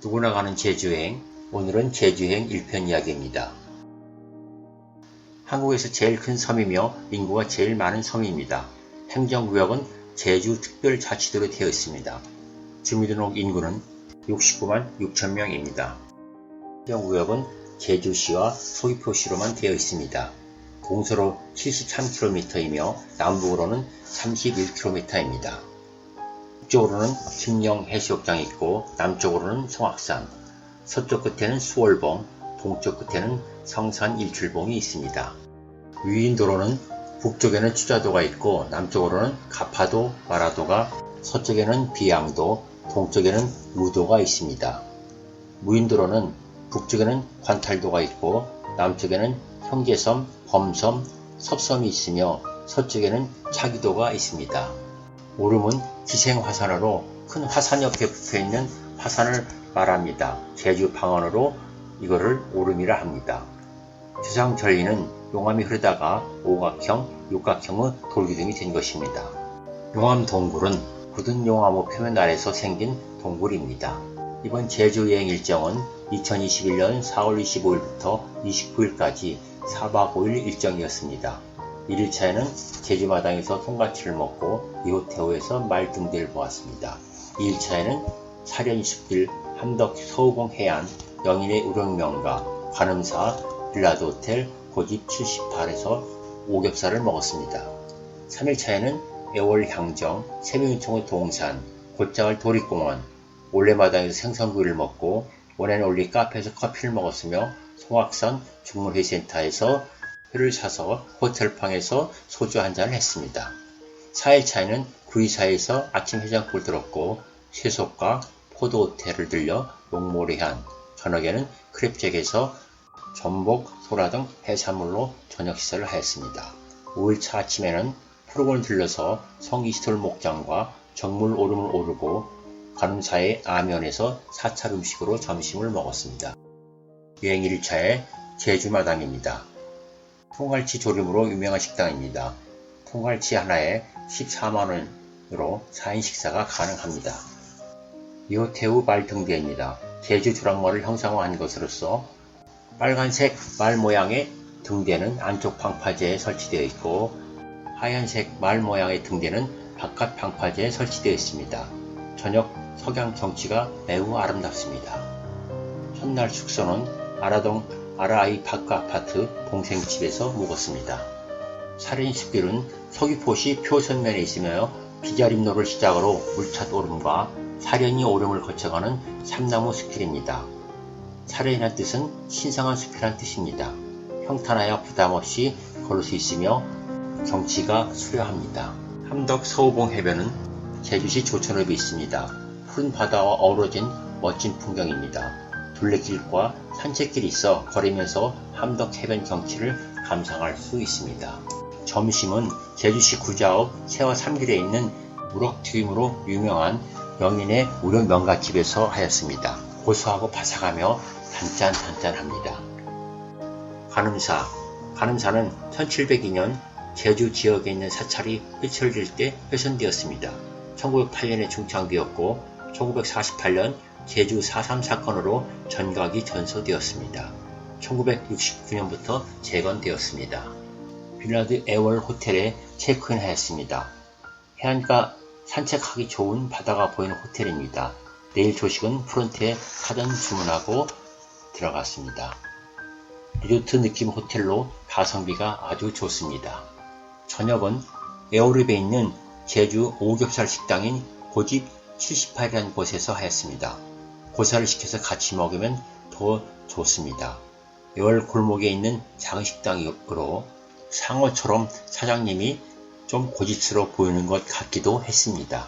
누구나 가는 제주여행, 오늘은 제주여행 1편 이야기입니다. 한국에서 제일 큰 섬이며 인구가 제일 많은 섬입니다. 행정구역은 제주특별자치도로 되어 있습니다. 주민등록 인구는 69만 6천 명입니다. 행정구역은 제주시와 서귀포시로만 되어 있습니다. 동서로 73km이며 남북으로는 31km입니다. 북쪽으로는 김영 해수욕장이 있고 남쪽으로는 성악산, 서쪽 끝에는 수월봉, 동쪽 끝에는 성산 일출봉이 있습니다. 위인도로는 북쪽에는 추자도가 있고 남쪽으로는 가파도, 마라도가, 서쪽에는 비양도, 동쪽에는 무도가 있습니다. 무인도로는 북쪽에는 관탈도가 있고 남쪽에는 형제섬, 범섬, 섭섬이 있으며 서쪽에는 차기도가 있습니다. 오름은 기생화산으로 큰 화산 옆에 붙어 있는 화산을 말합니다. 제주 방언으로 이거를 오름이라 합니다. 주상 절리는 용암이 흐르다가 오각형, 육각형의 돌기둥이 된 것입니다. 용암 동굴은 굳은 용암호 표면 아래서 생긴 동굴입니다. 이번 제주 여행 일정은 2021년 4월 25일부터 29일까지 4박 5일 일정이었습니다. 1일차에는 제주마당에서 통가치를 먹고 이호태호에서 말등대를 보았습니다. 2일차에는 사련 20길 함덕 서우봉 해안 영인의 우령명가 관음사 빌라드 호텔 고집 78에서 오겹살을 먹었습니다. 3일차에는 애월 향정 세명인총의 동산 곧장을 도립공원 올레마당에서 생선구이를 먹고 원앤 올리 카페에서 커피를 먹었으며 송악산 중물회센터에서 회를 사서 호텔방에서 소주 한 잔을 했습니다. 4일 차에는 구이사에서 아침 해장국을 들었고 세속과 포도호텔을 들려 용모래한 저녁에는 크랩잭에서 전복, 소라 등 해산물로 저녁 식사를 하였습니다. 5일차 아침에는 푸르곤을 들러서 성이스톨 목장과 정물 오름을 오르고 관음사의 아면에서 사찰 음식으로 점심을 먹었습니다. 여행 1일차에 제주마당입니다. 통갈치 조림으로 유명한 식당입니다. 통갈치 하나에 14만원으로 4인 식사가 가능합니다. 이호태우 말등대입니다. 제주 조랑말을 형상화한 것으로서 빨간색 말 모양의 등대는 안쪽 방파제에 설치되어 있고 하얀색 말 모양의 등대는 바깥 방파제에 설치되어 있습니다. 저녁 석양 경치가 매우 아름답습니다. 첫날 숙소는 아라동 아라아이 파크 아파트 동생집에서 묵었습니다. 살인 숲길은 서귀포시 표선면에 있으며 비자림로를 시작으로 물찻 오름과 사련이 오름을 거쳐가는 삼나무 숲길입니다. 사련이란 뜻은 신성한 숲이란 뜻입니다. 평탄하여 부담없이 걸을 수 있으며 경치가 수려합니다. 함덕 서우봉 해변은 제주시 조천읍에 있습니다. 푸른 바다와 어우러진 멋진 풍경입니다. 둘레길과 산책길이 있어 걸으면서 함덕 해변 경치를 감상할 수 있습니다. 점심은 제주시 구자읍 세화 3길에 있는 우럭튀김으로 유명한 영인의 우럭 명가집에서 하였습니다. 고소하고 바삭하며 단짠단짠합니다. 간음사 간음사는 1702년 제주 지역에 있는 사찰이 휘철질 때 훼손되었습니다. 1908년에 중창되었고 1948년 제주 4.3 사건으로 전각이 전소되었습니다. 1969년부터 재건되었습니다. 빌라드 애월 호텔에 체크인 하였습니다. 해안가 산책하기 좋은 바다가 보이는 호텔입니다. 내일 조식은 프론트에 사전 주문하고 들어갔습니다. 리조트 느낌 호텔로 가성비가 아주 좋습니다. 저녁은 에어립에 있는 제주 오겹살 식당인 고집 78이라는 곳에서 하였습니다. 고사를 시켜서 같이 먹으면 더 좋습니다. 에월 골목에 있는 작은 식당으로 상어처럼 사장님이 좀 고집스러워 보이는 것 같기도 했습니다.